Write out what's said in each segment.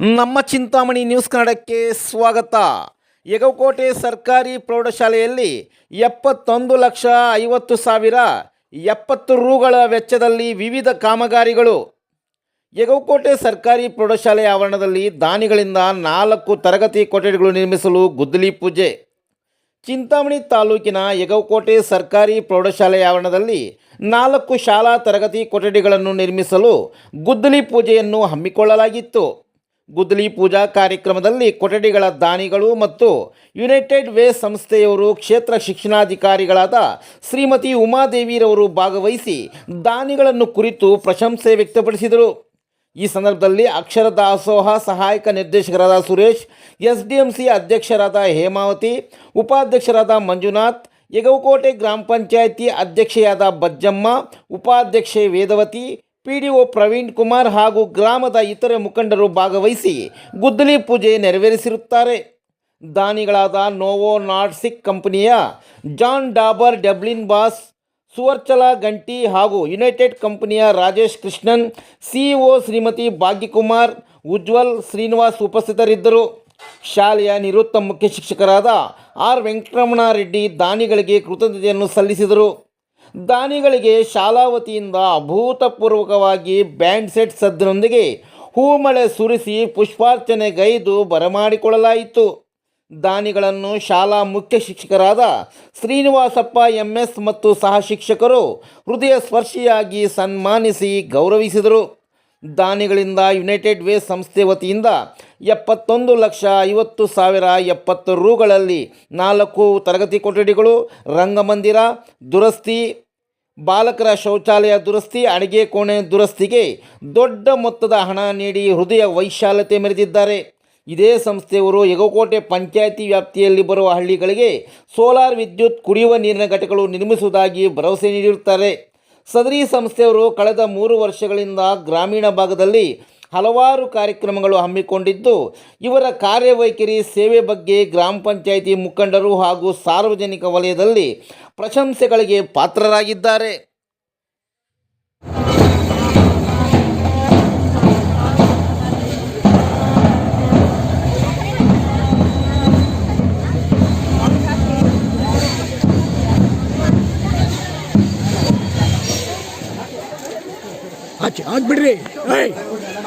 ನಮ್ಮ ಚಿಂತಾಮಣಿ ನ್ಯೂಸ್ ಕನ್ನಡಕ್ಕೆ ಸ್ವಾಗತ. ಯಗವಕೋಟೆ ಸರ್ಕಾರಿ ಪ್ರೌಢಶಾಲೆಯಲ್ಲಿ ಎಪ್ಪತ್ತೊಂದು ಲಕ್ಷ ಐವತ್ತು ಸಾವಿರ ಎಪ್ಪತ್ತು ರೂಗಳ ವೆಚ್ಚದಲ್ಲಿ ವಿವಿಧ ಕಾಮಗಾರಿಗಳು. ಯಗವಕೋಟೆ ಸರ್ಕಾರಿ ಪ್ರೌಢಶಾಲೆ ಆವರಣದಲ್ಲಿ ದಾನಿಗಳಿಂದ ನಾಲ್ಕು ತರಗತಿ ಕೊಠಡಿಗಳು ನಿರ್ಮಿಸಲು ಗುದ್ದಲಿ ಪೂಜೆ. ಚಿಂತಾಮಣಿ ತಾಲೂಕಿನ ಯಗವಕೋಟೆ ಸರ್ಕಾರಿ ಪ್ರೌಢಶಾಲೆ ಆವರಣದಲ್ಲಿ ನಾಲ್ಕು ಶಾಲಾ ತರಗತಿ ಕೊಠಡಿಗಳನ್ನು ನಿರ್ಮಿಸಲು ಗುದ್ದಲಿ ಪೂಜೆಯನ್ನು ಹಮ್ಮಿಕೊಳ್ಳಲಾಗಿತ್ತು. ಗುದ್ದಲಿ ಪೂಜಾ ಕಾರ್ಯಕ್ರಮದಲ್ಲಿ ಕೊಠಡಿಗಳ ದಾನಿಗಳು ಮತ್ತು ಯುನೈಟೆಡ್ ವೇ ಸಂಸ್ಥೆಯವರು ಕ್ಷೇತ್ರ ಶಿಕ್ಷಣಾಧಿಕಾರಿಗಳಾದ ಶ್ರೀಮತಿ ಉಮಾದೇವಿರವರು ಭಾಗವಹಿಸಿ ದಾನಿಗಳನ್ನು ಕುರಿತು ಪ್ರಶಂಸೆ ವ್ಯಕ್ತಪಡಿಸಿದರು. ಈ ಸಂದರ್ಭದಲ್ಲಿ ಅಕ್ಷರ ದಾಸೋಹ ಸಹಾಯಕ ನಿರ್ದೇಶಕರಾದ Suresh S D M C ಅಧ್ಯಕ್ಷರಾದ ಹೇಮಾವತಿ, ಉಪಾಧ್ಯಕ್ಷರಾದ ಮಂಜುನಾಥ್, ಯಗವಕೋಟೆ ಗ್ರಾಮ ಪಂಚಾಯಿತಿ ಅಧ್ಯಕ್ಷೆಯಾದ ಬಜ್ಜಮ್ಮ, ಉಪಾಧ್ಯಕ್ಷೆ Vedavathi P D O Praveen Kumar ಹಾಗೂ ಗ್ರಾಮದ ಇತರೆ ಮುಖಂಡರು ಭಾಗವಹಿಸಿ ಗುದ್ದಲಿ ಪೂಜೆ ನೆರವೇರಿಸಿರುತ್ತಾರೆ. ದಾನಿಗಳಾದ ನೋವೋ ನಾರ್ಸಿಕ್ ಕಂಪನಿಯ ಜಾನ್ ಡಾಬರ್, ಡೆಬ್ಲಿನ್ ಬಾಸ್, ಸುವರ್ಚಲ ಗಂಟಿ ಹಾಗೂ ಯುನೈಟೆಡ್ ಕಂಪನಿಯ ರಾಜೇಶ್ ಕೃಷ್ಣನ್, ಸಿಇಒ ಶ್ರೀಮತಿ ಭಾಗ್ಯಕುಮಾರ್, ಉಜ್ವಲ್ ಶ್ರೀನಿವಾಸ್ ಉಪಸ್ಥಿತರಿದ್ದರು. ಶಾಲೆಯ ನಿವೃತ್ತ ಮುಖ್ಯ ಶಿಕ್ಷಕರಾದ ಆರ್ ವೆಂಕಟರಮಣ ರೆಡ್ಡಿ ದಾನಿಗಳಿಗೆ ಕೃತಜ್ಞತೆಯನ್ನು ಸಲ್ಲಿಸಿದರು. ದಾನಿಗಳಿಗೆ ಶಾಲಾ ವತಿಯಿಂದ ಅಭೂತಪೂರ್ವಕವಾಗಿ ಬ್ಯಾಂಡ್ ಸೆಟ್ ಸದ್ದಿನೊಂದಿಗೆ ಹೂಮಳೆ ಸುರಿಸಿ ಪುಷ್ಪಾರ್ಚನೆಗೈದು ಬರಮಾಡಿಕೊಳ್ಳಲಾಯಿತು. ದಾನಿಗಳನ್ನು ಶಾಲಾ ಮುಖ್ಯ ಶಿಕ್ಷಕರಾದ ಶ್ರೀನಿವಾಸಪ್ಪ, ಎಂಎಸ್ ಮತ್ತು ಸಹ ಶಿಕ್ಷಕರು ಹೃದಯ ಸ್ಪರ್ಶಿಯಾಗಿ ಸನ್ಮಾನಿಸಿ ಗೌರವಿಸಿದರು. ದಾನಿಗಳಿಂದ ಯುನೈಟೆಡ್ ವೇ ಸಂಸ್ಥೆ ವತಿಯಿಂದ ಎಪ್ಪತ್ತೊಂದು ಲಕ್ಷ ಐವತ್ತು ಸಾವಿರ ಎಪ್ಪತ್ತು ರೂಗಳಲ್ಲಿ ನಾಲ್ಕು ತರಗತಿ ಕೊಠಡಿಗಳು, ರಂಗಮಂದಿರ, ದುರಸ್ತಿ ಬಾಲಕರ ಶೌಚಾಲಯ ದುರಸ್ತಿ, ಅಡಿಗೆ ಕೋಣೆ ದುರಸ್ತಿಗೆ ದೊಡ್ಡ ಮೊತ್ತದ ಹಣ ನೀಡಿ ಹೃದಯ ವೈಶಾಲ್ಯತೆ ಮೆರೆದಿದ್ದಾರೆ. ಇದೇ ಸಂಸ್ಥೆಯವರು ಯಗಕೋಟೆ ಪಂಚಾಯಿತಿ ವ್ಯಾಪ್ತಿಯಲ್ಲಿ ಬರುವ ಹಳ್ಳಿಗಳಿಗೆ ಸೋಲಾರ್ ವಿದ್ಯುತ್ ಕುಡಿಯುವ ನೀರಿನ ಘಟಕಗಳು ನಿರ್ಮಿಸುವುದಾಗಿ ಭರವಸೆ ನೀಡಿರುತ್ತಾರೆ. ಸದರಿ ಸಂಸ್ಥೆಯವರು ಕಳೆದ ಮೂರು ವರ್ಷಗಳಿಂದ ಗ್ರಾಮೀಣ ಭಾಗದಲ್ಲಿ ಹಲವಾರು ಕಾರ್ಯಕ್ರಮಗಳು ಹಮ್ಮಿಕೊಂಡಿದ್ದು, ಇವರ ಕಾರ್ಯವೈಖರಿ ಸೇವೆ ಬಗ್ಗೆ ಗ್ರಾಮ ಪಂಚಾಯಿತಿ ಮುಖಂಡರು ಹಾಗೂ ಸಾರ್ವಜನಿಕ ವಲಯದಲ್ಲಿ ಪ್ರಶಂಸೆಗಳಿಗೆ ಪಾತ್ರರಾಗಿದ್ದಾರೆ. ಆಚೆ ಹಾಕ್ಬಿಡ್ರಿ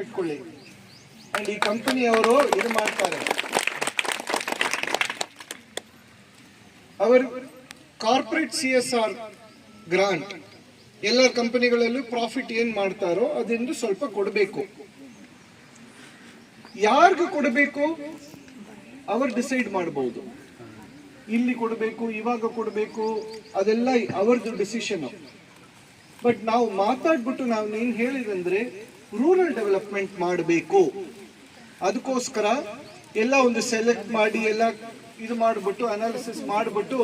ಇಟ್ಕೊಳ್ಳಿ. ಅಂಡ್ ಈ ಕಂಪನಿಯವರು ಇದು ಮಾಡ್ತಾರೆ. ಅವರು corporate C S R grant ಎಲ್ಲ ಕಂಪನಿಗಳಲ್ಲೂ ಪ್ರಾಫಿಟ್ ಏನ್ ಮಾಡ್ತಾರೋ ಅದಿಂದ ಸ್ವಲ್ಪ ಕೊಡಬೇಕು. ಯಾರಿಗೂ ಕೊಡಬೇಕು? ಅವರು ಡಿಸೈಡ್ ಮಾಡಬಹುದು ಇಲ್ಲಿ ಕೊಡಬೇಕು, ಇವಾಗ ಕೊಡಬೇಕು, ಅದೆಲ್ಲ ಅವರದು ಡಿಸಿಷನ್ ಬಟ್ ನಾವು ಮಾತಾಡ್ಬಿಟ್ಟು ನಾವು ನೀನ್ ಹೇಳಿದಂದ್ರೆ ರೂರಲ್ ಡೆವಲಪ್ಮೆಂಟ್ ಮಾಡಬೇಕು. ಅದಕ್ಕೋಸ್ಕರ ಎಲ್ಲ ಒಂದು ಸೆಲೆಕ್ಟ್ ಮಾಡಿ ಎಲ್ಲ ಇದು ಮಾಡಿಬಿಟ್ಟು ಅನಾಲಿಸಿಸ್ ಮಾಡಿಬಿಟ್ಟು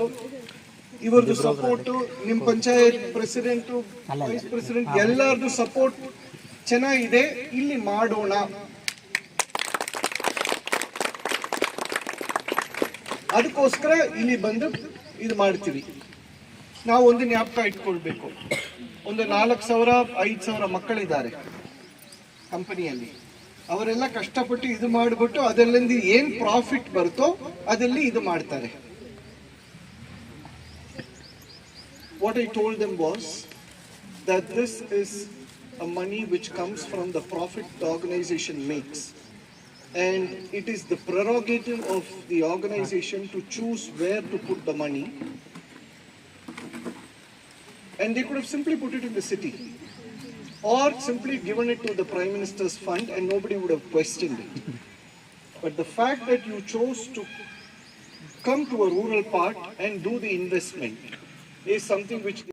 ಇವರದ್ದು ಸಪೋರ್ಟ್ ನಿಮ್ಮ ಪಂಚಾಯತ್ ಪ್ರೆಸಿಡೆಂಟು ವೈಸ್ ಪ್ರೆಸಿಡೆಂಟ್ ಎಲ್ಲರದು ಸಪೋರ್ಟ್ ಚೆನ್ನಾಗಿದೆ. ಇಲ್ಲಿ ಮಾಡೋಣ. ಅದಕ್ಕೋಸ್ಕರ ಇಲ್ಲಿ ಬಂದು ಇದು ಮಾಡ್ತೀವಿ. ನಾವು ಒಂದು ಜ್ಞಾಪಕ ಇಟ್ಕೊಳ್ಬೇಕು. ಒಂದು ನಾಲ್ಕು ಸಾವಿರ, ಐದು ಸಾವಿರ ಮಕ್ಕಳಿದ್ದಾರೆ ಕಂಪನಿಯಲ್ಲಿ ಅವರೆಲ್ಲ ಕಷ್ಟಪಟ್ಟು ಇದು ಮಾಡಿಬಿಟ್ಟು ಅದರಲ್ಲಿ ಏನು ಪ್ರಾಫಿಟ್ ಬರುತ್ತೋ ಅದರಲ್ಲಿ ಇದು ಮಾಡ್ತಾರೆ what I told them was that this is a money which comes from the profit organization makes. And it is the prerogative of the organization to choose where to put the money. And they could have simply put it in the city. Or simply given it to the Prime Minister's fund and nobody would have questioned it. But the fact that you chose to come to a rural part and do the investment is something which